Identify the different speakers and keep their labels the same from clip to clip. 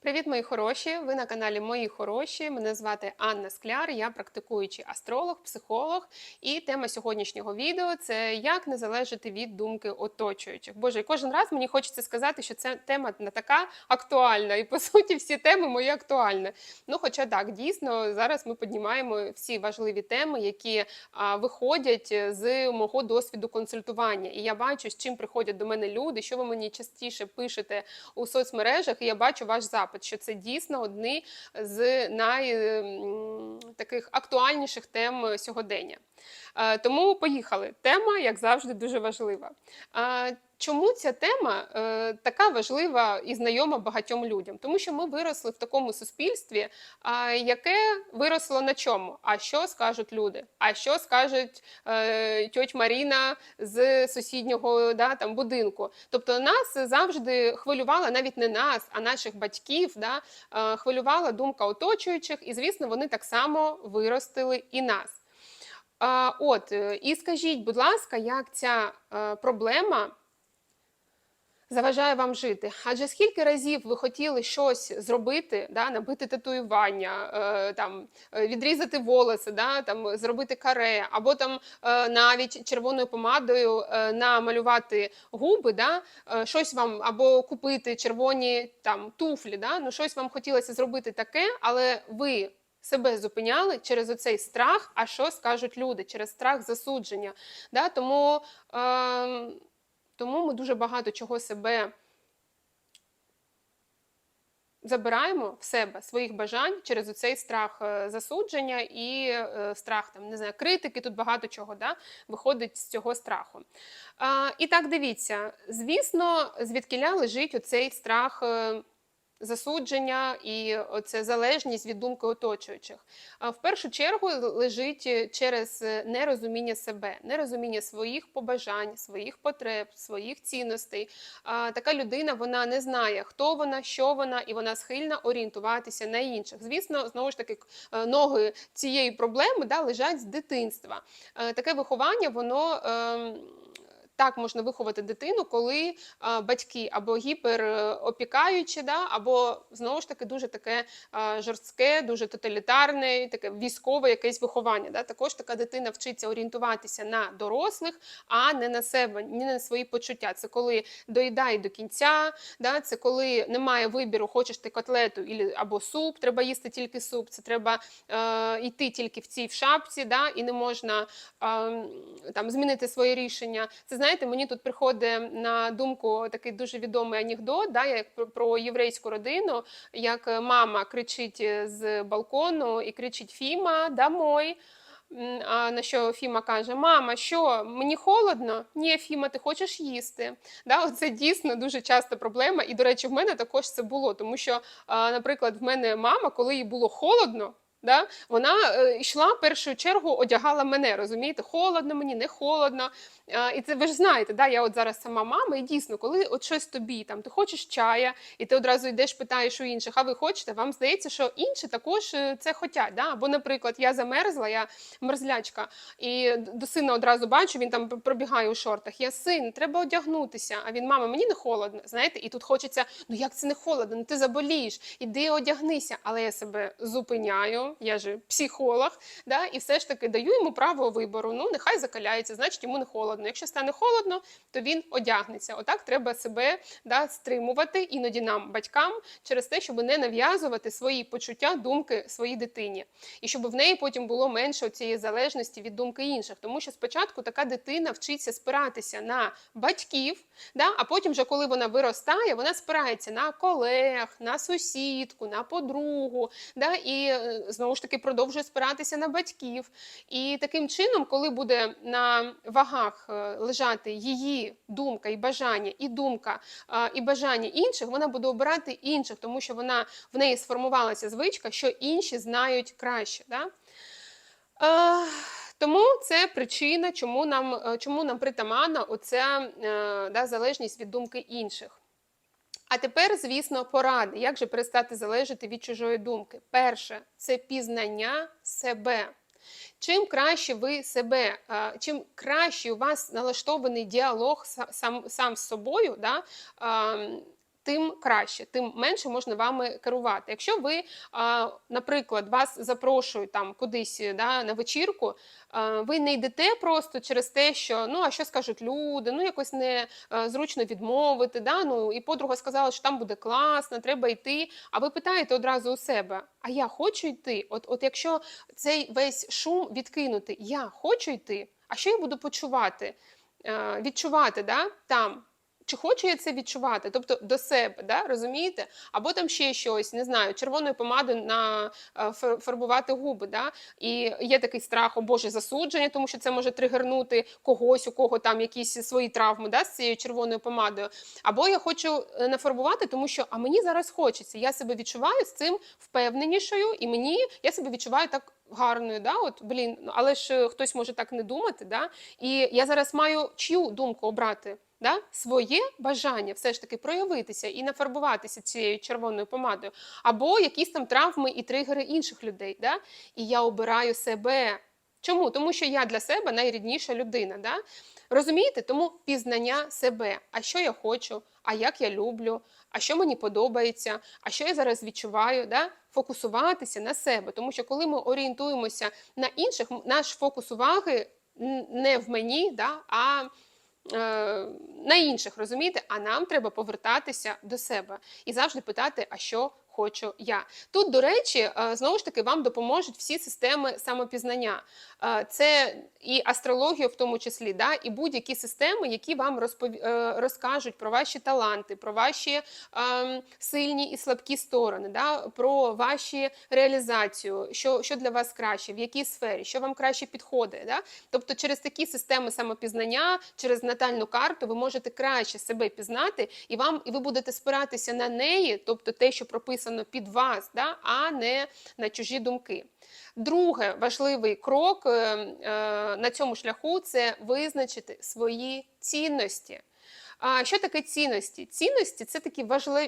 Speaker 1: Привіт, мої хороші! Ви на каналі Мої Хороші. Мене звати Анна Скляр, я практикуючий астролог, психолог. І тема сьогоднішнього відео це як не залежати від думки оточуючих. Боже, і кожен раз мені хочеться сказати, що ця тема не така актуальна, і по суті всі теми мої актуальні. Ну, хоча так, дійсно, зараз ми піднімаємо всі важливі теми, які а, виходять з мого досвіду консультування. І я бачу, з чим приходять до мене люди, що ви мені частіше пишете у соцмережах, і я бачу ваш запит, що це дійсно одні з най таких актуальніших тем сьогодення. Е, Тому поїхали. Тема, як завжди, дуже важлива. Е, Чому ця тема е, така важлива і знайома багатьом людям? Тому що ми виросли в такому суспільстві, а, яке виросло на чому? А що скажуть люди? А що скажуть е, тьоть Маріна з сусіднього да, там, будинку? Тобто нас завжди хвилювала навіть не нас, а наших батьків, да, е, хвилювала думка оточуючих, і звісно, вони так само виростили і нас. От, е, і скажіть, будь ласка, як ця е, проблема заважає вам жити? Адже скільки разів ви хотіли щось зробити, да, набити татуювання, е, там, е, відрізати волоси, да, там, зробити каре, або там е, навіть червоною помадою е, намалювати губи, да, е, щось вам, або купити червоні там, туфлі, да, ну, щось вам хотілося зробити таке, але ви себе зупиняли через оцей страх, а що скажуть люди, через страх засудження. Да? Тому, е, тому ми дуже багато чого себе забираємо в себе своїх бажань через оцей страх е, засудження і е, страх там не знаю, критики. Тут багато чого да, виходить з цього страху. А, і так дивіться, звісно, звідкиля лежить оцей страх. Засудження і оце залежність від думки оточуючих. В першу чергу лежить е, через е, нерозуміння себе, нерозуміння своїх побажань, своїх потреб, своїх цінностей. Така людина вона не знає, хто вона, що вона, і вона схильна орієнтуватися на інших. Звісно, знову ж таки, е, ноги цієї проблеми да, лежать з дитинства. Таке виховання, воно. Так можна виховати дитину, коли а, батьки або гіперопікаючі, да, або знову ж таки дуже таке а, жорстке, дуже тоталітарне, таке військове якесь виховання. Да. Також така дитина вчиться орієнтуватися на дорослих, а не на себе, не на свої почуття. Це коли доїдай до кінця, да, це коли немає вибіру, хочеш ти котлету або суп, треба їсти тільки суп, це треба е, йти тільки в цій в шапці, да, і не можна е, там змінити своє рішення. Це знаєте, мені тут приходить на думку такий дуже відомий анекдот, да, як про, єврейську родину, як мама кричить з балкону і кричить Фіма, домой. А на що Фіма каже: Мама, що мені холодно? Ні, Фіма, ти хочеш їсти. Да, це дійсно дуже часто проблема. І, до речі, в мене також це було, тому що, наприклад, в мене мама, коли їй було холодно. Да? Вона е, йшла в першу чергу, одягала мене, розумієте, холодно мені, не холодно. А, і це ви ж знаєте, да? я от зараз сама мама, і дійсно, коли от щось тобі, там, ти хочеш чая, і ти одразу йдеш, питаєш у інших, а ви хочете, вам здається, що інші також е, це хочуть. Да? Або, наприклад, я замерзла, я мерзлячка, і до сина одразу бачу, він там пробігає у шортах. Я син, треба одягнутися. А він, мама, мені не холодно. Знаєте, і тут хочеться, ну як це не холодно? Ну ти заболієш, іди одягнися. Але я себе зупиняю, я же психолог, да, і все ж таки даю йому право вибору. Ну, нехай закаляється, значить йому не холодно. Якщо стане холодно, то він одягнеться. Отак треба себе да, стримувати іноді нам, батькам, через те, щоб не нав'язувати свої почуття, думки своїй дитині, і щоб в неї потім було менше цієї залежності від думки інших. Тому що спочатку така дитина вчиться спиратися на батьків, да, а потім, вже коли вона виростає, вона спирається на колег, на сусідку, на подругу, да, і е, знову ж таки продовжує спиратися на батьків. І таким чином, коли буде на вагах е, лежати її думка і бажання, і думка е, і бажання інших, вона буде обирати інших, тому що вона в неї сформувалася звичка, що інші знають краще. Да? Е, тому це причина, чому нам, чому нам притаманна оця да, залежність від думки інших. А тепер, звісно, поради, як же перестати залежати від чужої думки. Перше це пізнання себе. Чим краще ви себе, чим краще у вас налаштований діалог сам, сам з собою, да, тим краще, тим менше можна вами керувати. Якщо ви, наприклад, вас запрошують там кудись да, на вечірку, ви не йдете просто через те, що ну а що скажуть люди, ну якось не зручно відмовити. Да? Ну і подруга сказала, що там буде класно, треба йти. А ви питаєте одразу у себе: а я хочу йти? От, от якщо цей весь шум відкинути, я хочу йти, а що я буду почувати? Відчувати да, там. Чи хочу я це відчувати, тобто до себе, да, розумієте? Або там ще щось, не знаю, червоною помадою на е, фарбувати губи. Да? І є такий страх, о Боже, засудження, тому що це може тригернути когось, у кого там якісь свої травми да, з цією червоною помадою. Або я хочу е, нафарбувати, тому що а мені зараз хочеться. Я себе відчуваю з цим впевненішою, і мені я себе відчуваю так гарною. Да? От, блін, ну, але ж е, хтось може так не думати. Да? І я зараз маю чию думку обрати? Да? Своє бажання все ж таки проявитися і нафарбуватися цією червоною помадою, або якісь там травми і тригери інших людей. Да? І я обираю себе. Чому? Тому що я для себе найрідніша людина. Да? Розумієте? Тому пізнання себе. А що я хочу, а як я люблю, а що мені подобається, а що я зараз відчуваю, да? фокусуватися на себе. Тому що коли ми орієнтуємося на інших, наш фокус уваги не в мені, да? а на інших, розумієте? А нам треба повертатися до себе і завжди питати, а що хочу я. Тут, до речі, е, знову ж таки, вам допоможуть всі системи самопізнання. Е, Це і астрологія, в тому числі, да? і будь-які системи, які вам розпов... е, розкажуть про ваші таланти, про ваші ем, сильні і слабкі сторони, да? про ваші реалізацію, що, що для вас краще, в якій сфері, що вам краще підходить. Да? Тобто, через такі системи самопізнання, через натальну карту, ви можете краще себе пізнати, і вам і ви будете спиратися на неї, тобто те, що прописано під вас, да? а не на чужі думки. Друге важливий крок е, е, на цьому шляху це визначити свої цінності. А що таке цінності? Цінності це такі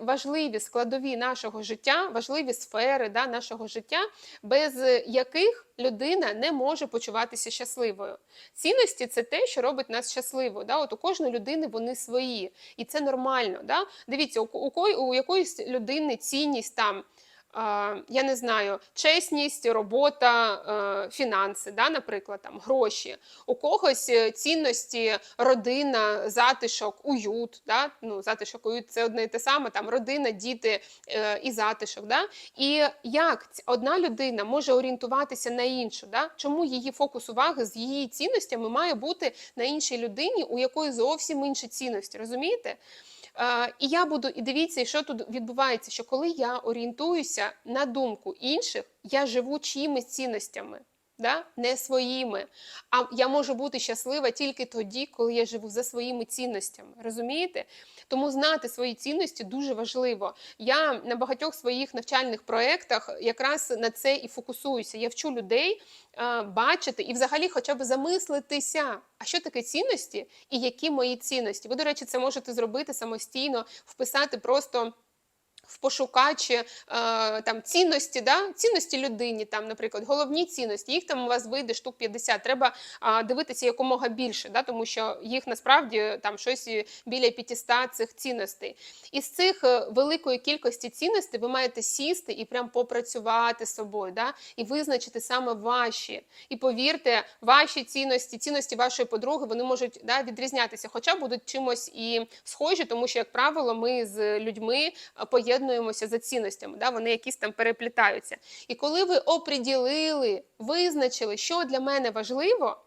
Speaker 1: важливі, складові нашого життя, важливі сфери да, нашого життя, без яких людина не може почуватися щасливою. Цінності це те, що робить нас щасливою. Да? От у кожної людини вони свої, і це нормально. Да? Дивіться, у, у, у якоїсь людини цінність там. Я не знаю, чесність, робота, е, фінанси, да, наприклад, там гроші. У когось е, цінності родина, затишок, уют. Да? Ну, затишок, уют це одне і те саме. Там родина, діти е, і затишок. Да? І як одна людина може орієнтуватися на іншу? Да? Чому її фокус уваги з її цінностями має бути на іншій людині, у якої зовсім інші цінності? Розумієте? Е, і я буду, і дивіться, що тут відбувається, що коли я орієнтуюся на думку інших, я живу чиїмись цінностями, да? не своїми. А я можу бути щаслива тільки тоді, коли я живу за своїми цінностями. Розумієте? Тому знати свої цінності дуже важливо. Я на багатьох своїх навчальних проєктах якраз на це і фокусуюся. Я вчу людей е, бачити і взагалі хоча б замислитися, а що таке цінності і які мої цінності. Ви, до речі, це можете зробити самостійно, вписати просто. В пошукачі е, там цінності, да? цінності людині, там, наприклад, головні цінності, їх там у вас вийде штук 50. Треба а, дивитися якомога більше, да? тому що їх насправді там щось біля 500 цих цінностей. Із цих е, великої кількості цінностей ви маєте сісти і прям попрацювати з собою, да? і визначити саме ваші. І повірте, ваші цінності, цінності вашої подруги, вони можуть да, відрізнятися, хоча будуть чимось і схожі, тому що, як правило, ми з людьми е, поєднуємося за цінностями, да? вони якісь там переплітаються. І коли ви оприділили, визначили, що для мене важливо.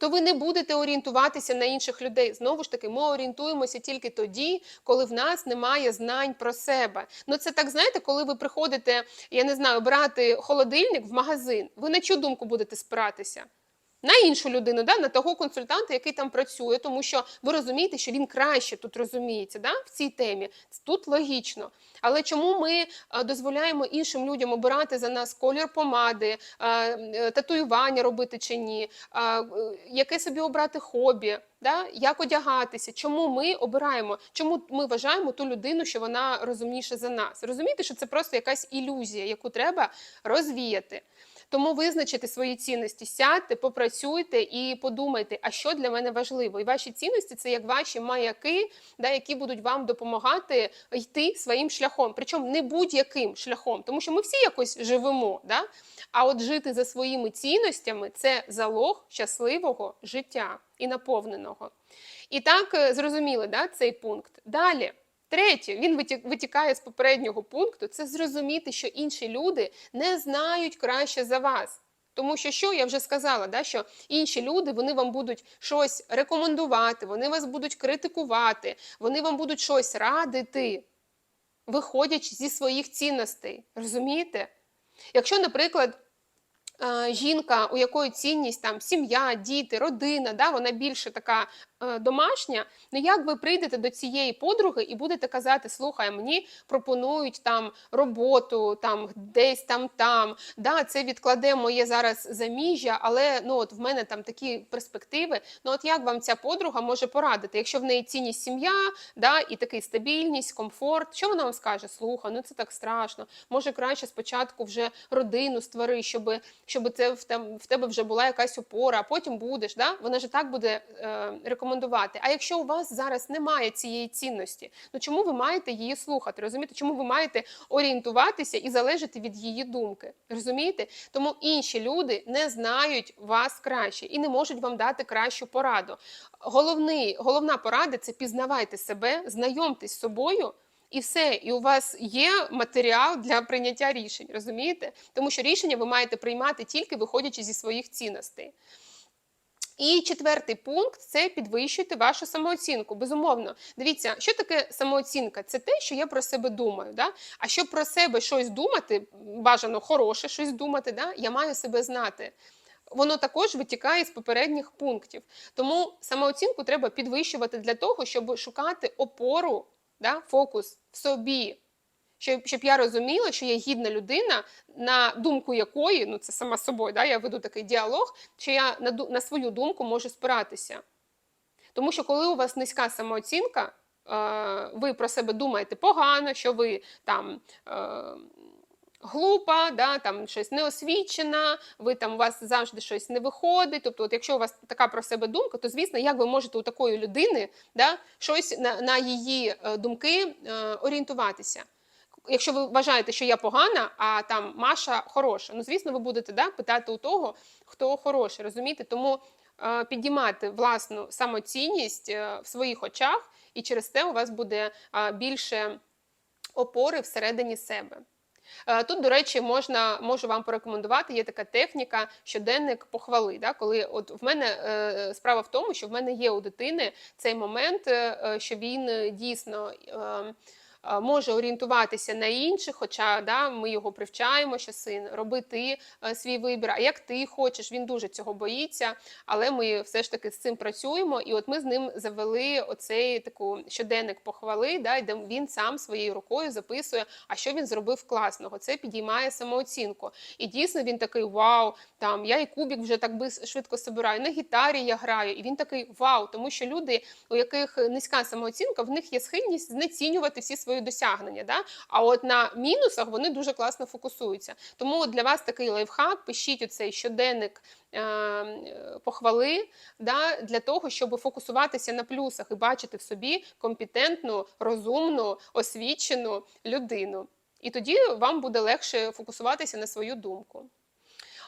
Speaker 1: То ви не будете орієнтуватися на інших людей. Знову ж таки, ми орієнтуємося тільки тоді, коли в нас немає знань про себе. Ну це так знаєте, коли ви приходите, я не знаю, брати холодильник в магазин, ви на чу думку будете спиратися? На іншу людину, да, на того консультанта, який там працює, тому що ви розумієте, що він краще тут розуміється да, в цій темі. Тут логічно. Але чому ми е, дозволяємо іншим людям обирати за нас колір помади, е, татуювання робити чи ні, е, яке собі обрати хобі? Да? Як одягатися, чому ми обираємо, чому ми вважаємо ту людину, що вона розумніша за нас. Розумієте, що це просто якась ілюзія, яку треба розвіяти. Тому визначити свої цінності, сядьте, попрацюйте і подумайте, а що для мене важливо. І ваші цінності це як ваші маяки, да, які будуть вам допомагати йти своїм шляхом. Причому не будь-яким шляхом, тому що ми всі якось живемо. Да? А от жити за своїми цінностями це залог щасливого життя і наповненого. І так е, зрозуміли да, цей пункт. Далі. Третє, він витікає з попереднього пункту, це зрозуміти, що інші люди не знають краще за вас. Тому що що я вже сказала, да, що інші люди вони вам будуть щось рекомендувати, вони вас будуть критикувати, вони вам будуть щось радити, виходячи зі своїх цінностей. Розумієте? Якщо, наприклад, жінка, у якої цінність там сім'я, діти, родина, да, вона більше така домашня. Ну як ви прийдете до цієї подруги і будете казати, слухай, мені пропонують там роботу, там десь там там, да, це відкладе моє зараз заміжжя, але ну от в мене там такі перспективи. Ну от як вам ця подруга може порадити, якщо в неї цінність сім'я, да, і такий стабільність, комфорт, що вона вам скаже? Слухай, ну це так страшно. Може краще спочатку вже родину створи, щоб, щоб це в тебе, в тебе вже була якась опора, а потім будеш. Да? Вона ж так буде е, рекомендувати. А якщо у вас зараз немає цієї цінності, ну чому ви маєте її слухати? Розумієте, чому ви маєте орієнтуватися і залежати від її думки? Розумієте? Тому інші люди не знають вас краще і не можуть вам дати кращу пораду. Головний, головна порада це пізнавайте себе, знайомтесь з собою. І все, і у вас є матеріал для прийняття рішень, розумієте? Тому що рішення ви маєте приймати тільки виходячи зі своїх цінностей. І четвертий пункт це підвищуйте вашу самооцінку. Безумовно, дивіться, що таке самооцінка? Це те, що я про себе думаю. Да? А щоб про себе щось думати, бажано хороше щось думати, да? я маю себе знати. Воно також витікає з попередніх пунктів. Тому самооцінку треба підвищувати для того, щоб шукати опору, да? фокус в собі. Щоб, щоб я розуміла, що я гідна людина, на думку якої, ну це сама собою, да, я веду такий діалог, що я на, на свою думку можу спиратися. Тому що коли у вас низька самооцінка, е, ви про себе думаєте погано, що ви там. Е, Глупа, да, там щось неосвічена, ви там у вас завжди щось не виходить. Тобто, от якщо у вас така про себе думка, то звісно, як ви можете у такої людини да, щось на, на її е, думки е, орієнтуватися? Якщо ви вважаєте, що я погана, а там Маша хороша, ну звісно, ви будете да, питати у того, хто хороший, розумієте? Тому е, підіймати власну самоцінність е, в своїх очах, і через те у вас буде е, більше опори всередині себе. Е, Тут, до речі, можна можу вам порекомендувати. Є така техніка щоденник похвали. Да? Коли от в мене е, справа в тому, що в мене є у дитини цей момент, е, е, що він е, дійсно. е, Може орієнтуватися на інших, хоча да, ми його привчаємо, що син, роби ти е, свій вибір. А як ти хочеш, він дуже цього боїться, але ми все ж таки з цим працюємо. І от ми з ним завели оцей таку щоденник похвали, да, де він сам своєю рукою записує, а що він зробив класного. Це підіймає самооцінку. І дійсно він такий вау, там я і кубік вже так би швидко собираю, на гітарі я граю. І він такий вау, тому що люди, у яких низька самооцінка, в них є схильність знецінювати всі свої досягнення. Да? А от на мінусах вони дуже класно фокусуються. Тому для вас такий лайфхак, пишіть оцей щоденник. е, Похвали да, для того, щоб фокусуватися на плюсах і бачити в собі компетентну, розумну, освічену людину. І тоді вам буде легше фокусуватися на свою думку.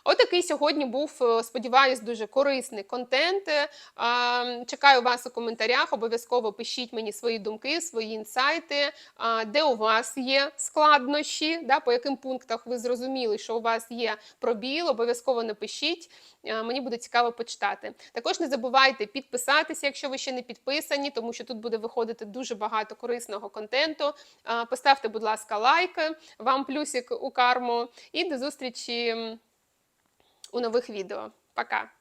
Speaker 1: Отакий сьогодні був, е, сподіваюсь, дуже корисний контент. Е, Чекаю вас у коментарях. Обов'язково пишіть мені свої думки, свої інсайти, де у вас є складнощі, да, по яким пунктах ви зрозуміли, що у вас є пробіл. Обов'язково напишіть. Е, Мені буде цікаво почитати. Також не забувайте підписатися, якщо ви ще не підписані, тому що тут буде виходити дуже багато корисного контенту. Поставте, будь ласка, лайк, вам плюсик у карму. І до зустрічі у нових відео. Пока!